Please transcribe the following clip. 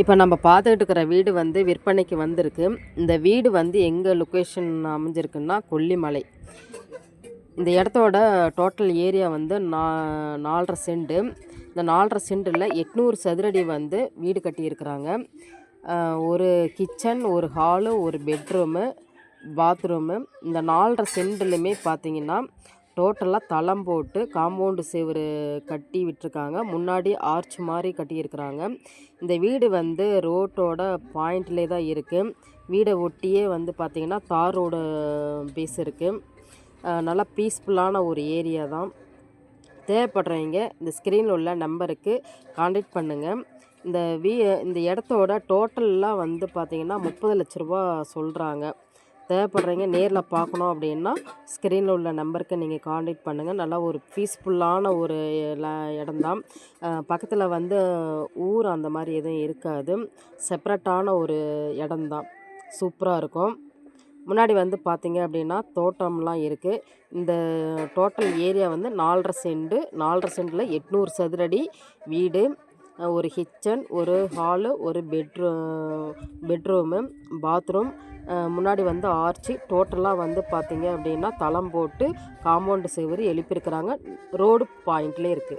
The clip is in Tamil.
இப்போ நம்ம பார்த்துக்கிட்டு இருக்கிற வீடு வந்து விற்பனைக்கு வந்திருக்கு. இந்த வீடு வந்து எங்கே லொக்கேஷன் அமைஞ்சிருக்குன்னா கொல்லிமலை. இந்த இடத்தோட டோட்டல் ஏரியா வந்து நா நாலரை செண்டு இந்த நாலரை செண்டில் எட்நூறு சதுரடி வந்து வீடு கட்டியிருக்கிறாங்க. ஒரு கிச்சன் ஒரு ஹாலு ஒரு பெட்ரூமு பாத்ரூமு இந்த நாலரை செண்டுலையுமே பார்த்தீங்கன்னா டோட்டலாக தளம் போட்டு காம்பவுண்டு செவுரு கட்டி விட்டுருக்காங்க. முன்னாடி ஆர்ச் மாதிரி கட்டியிருக்கிறாங்க. இந்த வீடு வந்து ரோட்டோட பாயிண்ட்லேயே தான் இருக்குது வீடை ஒட்டியே வந்து பார்த்திங்கன்னா தார் ரோடு பீஸ் இருக்குது நல்லா பீஸ்ஃபுல்லான ஒரு ஏரியா தான். தேவைப்படுறவங்க இந்த ஸ்க்ரீனில் உள்ள நம்பருக்கு காண்டாக்ட் பண்ணுங்கள் இந்த வீ இந்த இடத்தோட டோட்டல்லாம் வந்து பார்த்திங்கன்னா முப்பது லட்ச ரூபா சொல்கிறாங்க தேவைப்படுறீங்க நேரில் பார்க்கணும் அப்படின்னா ஸ்க்ரீனில் உள்ள நம்பருக்கு நீங்கள் காண்டாக்ட் பண்ணுங்கள் நல்லா ஒரு பீஸ்ஃபுல்லான ஒரு இடம்தான். பக்கத்தில் வந்து ஊர் அந்த மாதிரி எதுவும் இருக்காது. செப்பரேட்டான ஒரு இடம்தான். சூப்பராக இருக்கும். முன்னாடி வந்து பார்த்தீங்க அப்படின்னா தோட்டம்லாம் இருக்குது இந்த டோட்டல் ஏரியா வந்து நாலரை செண்டு நாலரை சென்டில் எட்நூறு சதுரடி வீடு ஒரு கிச்சன் ஒரு ஹாலு ஒரு பெட்ரூ பெட்ரூமு பாத்ரூம் முன்னாடி வந்து ஆர்ச்சி டோட்டலாக வந்து பார்த்தீங்க அப்படின்னா தளம் போட்டு காம்பவுண்டு செய்வது எழுப்பியிருக்கிறாங்க. ரோடு பாயிண்ட்லேயே இருக்குது